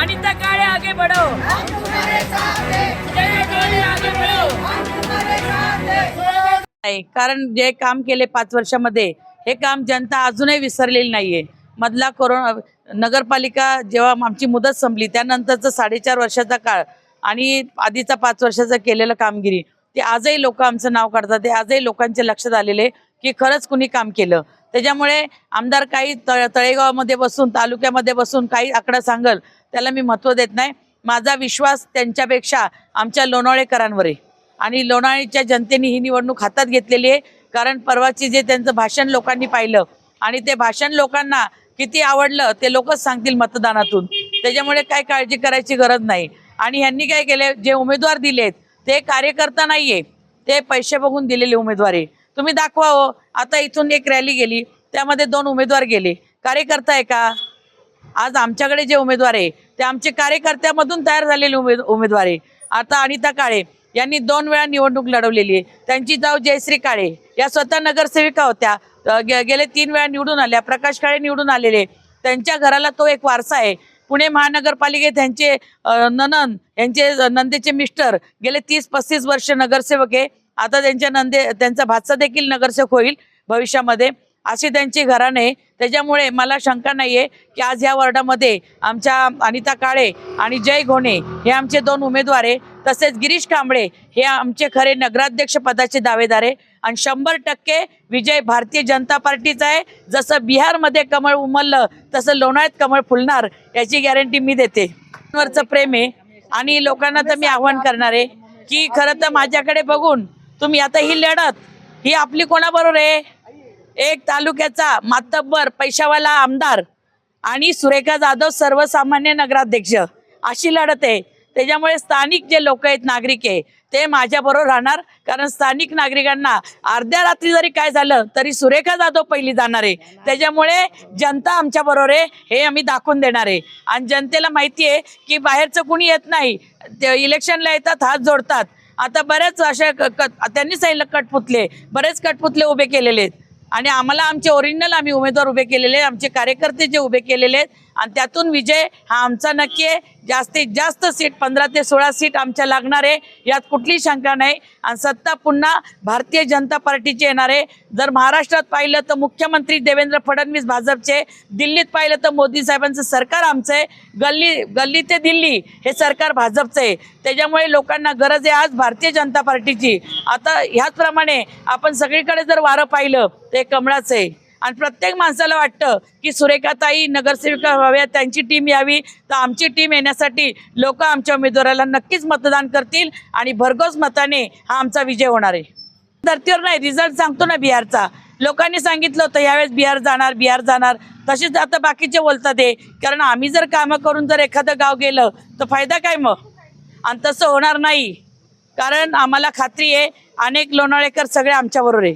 अनिता काळे आगे बढ़ो. नाही कारण जे काम केले पाच वर्षामध्ये हे काम जनता अजूनही विसरलेली नाहीये. मधला कोरोना नगरपालिका जेव्हा आमची मुदत संपली त्यानंतरचं साडेचार वर्षाचा काळ आणि आधीचा पाच वर्षाचा केलेलं कामगिरी ते आजही लोक आमचं नाव काढतात. ते आजही लोकांच्या लक्षात आलेले की खरंच कुणी काम केलं. त्याच्यामुळे आमदार काही तळ तळेगावामध्ये बसून तालुक्यामध्ये बसून काही आकडा सांगल त्याला मी महत्त्व देत नाही. माझा विश्वास त्यांच्यापेक्षा आमच्या लोणावळेकरांवर आहे. आणि लोणावळीच्या जनतेने ही निवडणूक हातात घेतलेली आहे. कारण परवाची जे त्यांचं भाषण लोकांनी पाहिलं आणि ते भाषण लोकांना किती आवडलं ते लोकच सांगतील मतदानातून. त्याच्यामुळे काय काळजी करायची गरज नाही. आणि ह्यांनी काय केले जे उमेदवार दिलेत ते कार्यकर्ता नाहीये. ते पैसे बघून दिलेले उमेदवार. आहे तुम्ही दाखवा हो. आता इथून एक रॅली गेली. त्यामध्ये दोन उमेदवार गेले. कार्यकर्ता आहे का? आज आमच्याकडे जे उमेदवार आहे ते आमचे कार्यकर्त्यामधून तयार झालेले उमेद उमेदवार आहे. आता अनिता काळे यांनी दोन वेळा निवडणूक लढवलेली आहे. त्यांची जाव जयश्री काळे. या स्वतः नगरसेविका होत्या. गे- गेले तीन वेळा निवडून आल्या. प्रकाश काळे निवडून आलेले. त्यांच्या घराला तो एक वारसा आहे. पुणे महानगरपालिकेत त्यांचे ननन यांचे नंदेचे मिस्टर गेले तीस पस्तीस वर्ष नगरसेवक आहे. आता त्यांच्या नंदे त्यांचा भातसा देखील नगरसेवक होईल भविष्यामध्ये. असे त्यांचे घराणे त्याच्यामुळे मला शंका नाही आहे की आज या वॉर्डामध्ये आमच्या अनिता काळे आणि जय घोणे हे आमचे दोन उमेदवार आहे. तसेच गिरीश कांबळे हे आमचे खरे नगराध्यक्ष पदाचे दावेदार आहे. आणि शंभर टक्के विजय भारतीय जनता पार्टीचा आहे. जसं बिहारमध्ये कमळ उमललं तसं लोणाळ्यात कमळ फुलणार याची गॅरंटी मी देते. वरचं प्रेम आहे आणि लोकांना तर मी आव्हान करणार आहे की खरं तर माझ्याकडे बघून तुम्ही आता ही लढत ही आपली कोणाबरोबर आहे? एक तालुक्याचा मातब्बर पैशावाला आमदार आणि सुरेखा जाधव सर्वसामान्य नगराध्यक्ष. अशी लढत आहे. त्याच्यामुळे स्थानिक जे लोक आहेत नागरिक आहे ते माझ्याबरोबर राहणार. कारण स्थानिक नागरिकांना अर्ध्या रात्री जरी काय झालं तरी सुरेखा जाधव पहिली जाणार आहे. त्याच्यामुळे जनता आमच्या बरोबर आहे हे आम्ही दाखवून देणार आहे. आणि जनतेला माहिती आहे की बाहेरचं कुणी येत नाही. ते इलेक्शनला येतात हात जोडतात. आता बऱ्याच अशा क- त्यांनी सांगितलं कटपुतले. बरेच कटपुतले उभे केलेले आहेत. आणि आम्हाला आमचे ओरिजिनल आम्ही उमेदवार उभे केलेले आहेत. आमचे कार्यकर्ते जे उभे केलेले आहेत. आणि त्यातून विजय हा आमचा नक्की आहे. जास्तीत जास्त सीट पंधरा ते सोळा सीट आमच्या लागणार आहे. यात कुठली शंका नाही. आणि सत्ता पुन्हा भारतीय जनता पार्टीची येणार आहे. जर महाराष्ट्रात पाहिलं तर मुख्यमंत्री देवेंद्र फडणवीस भाजपचे दिल्लीत पाहिलं तर मोदी साहेबांचं सरकार आमचं आहे. गल्ली गल्ली ते दिल्ली हे सरकार भाजपचं आहे. त्याच्यामुळे लोकांना गरज आहे आज भारतीय जनता पार्टीची. आता ह्याचप्रमाणे आपण सगळीकडे जर वारं पाहिलं ते कमळाचं आहे. आणि प्रत्येक माणसाला वाटतं की सुरेखाताई नगरसेविका व्हाव्या त्यांची टीम यावी. तर आमची टीम येण्यासाठी लोक आमच्या उमेदवाराला नक्कीच मतदान करतील आणि भरघोस मताने हा आमचा विजय होणार आहे. धर्तीवर नाही रिझल्ट सांगतो ना बिहारचा. लोकांनी सांगितलं होतं यावेळेस बिहार जाणार बिहार जाणार. तसेच आता बाकीचे बोलतात आहे कारण आम्ही जर कामं करून जर एखादं गाव गेलं तर फायदा काय मग? आणि तसं होणार नाही. कारण आम्हाला खात्री आहे अनेक लोणावळेकर सगळे आमच्याबरोबर आहे.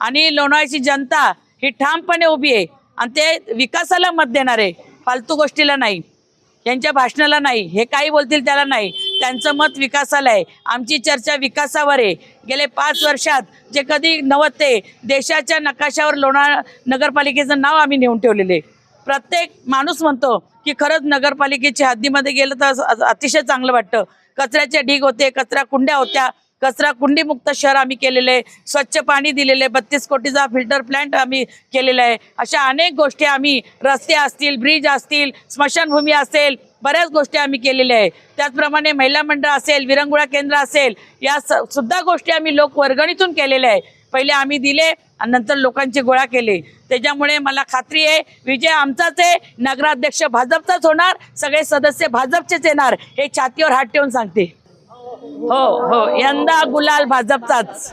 आणि लोणावळ्याची जनता ही ठामपणे उभी आहे. आणि ते विकासाला मत देणार आहे. फालतू गोष्टीला नाही. यांच्या भाषणाला नाही. हे काही बोलतील त्याला नाही. त्यांचं मत विकासाला आहे. आमची चर्चा विकासावर आहे. गेले पाच वर्षात जे कधी नव्हते देशाच्या नकाशावर लोणार नगरपालिकेचं नाव आम्ही नेऊन ठेवलेले आहे. प्रत्येक माणूस म्हणतो की खरंच नगरपालिकेच्या हद्दीमध्ये गेलं तर अतिशय चांगलं वाटतं. कचऱ्याचे ढीग होते कचरा कुंड्या होत्या कचरा कुंडीमुक्त शहर आम्ही केलेलं आहे. स्वच्छ पाणी दिलेलं आहे. बत्तीस कोटीचा फिल्टर प्लांट आम्ही केलेला आहे. अशा अनेक गोष्टी आम्ही रस्ते असतील ब्रिज असतील स्मशानभूमी असेल बऱ्याच गोष्टी आम्ही केलेल्या आहे. त्याचप्रमाणे महिला मंडळ असेल विरंगुळा केंद्र असेल या स- सुद्धा गोष्टी आम्ही लोक वर्गणीतून केलेल्या आहे. पहिले आम्ही दिले आणि नंतर लोकांचे गोळा केले. त्याच्यामुळे मला खात्री आहे विजय आमचाच आहे नगराध्यक्ष भाजपचाच होणार सगळे सदस्य भाजपचेच येणार हे छातीवर हात ठेवून सांगते. हो हो. यंदा गुलाल भाजपचाच.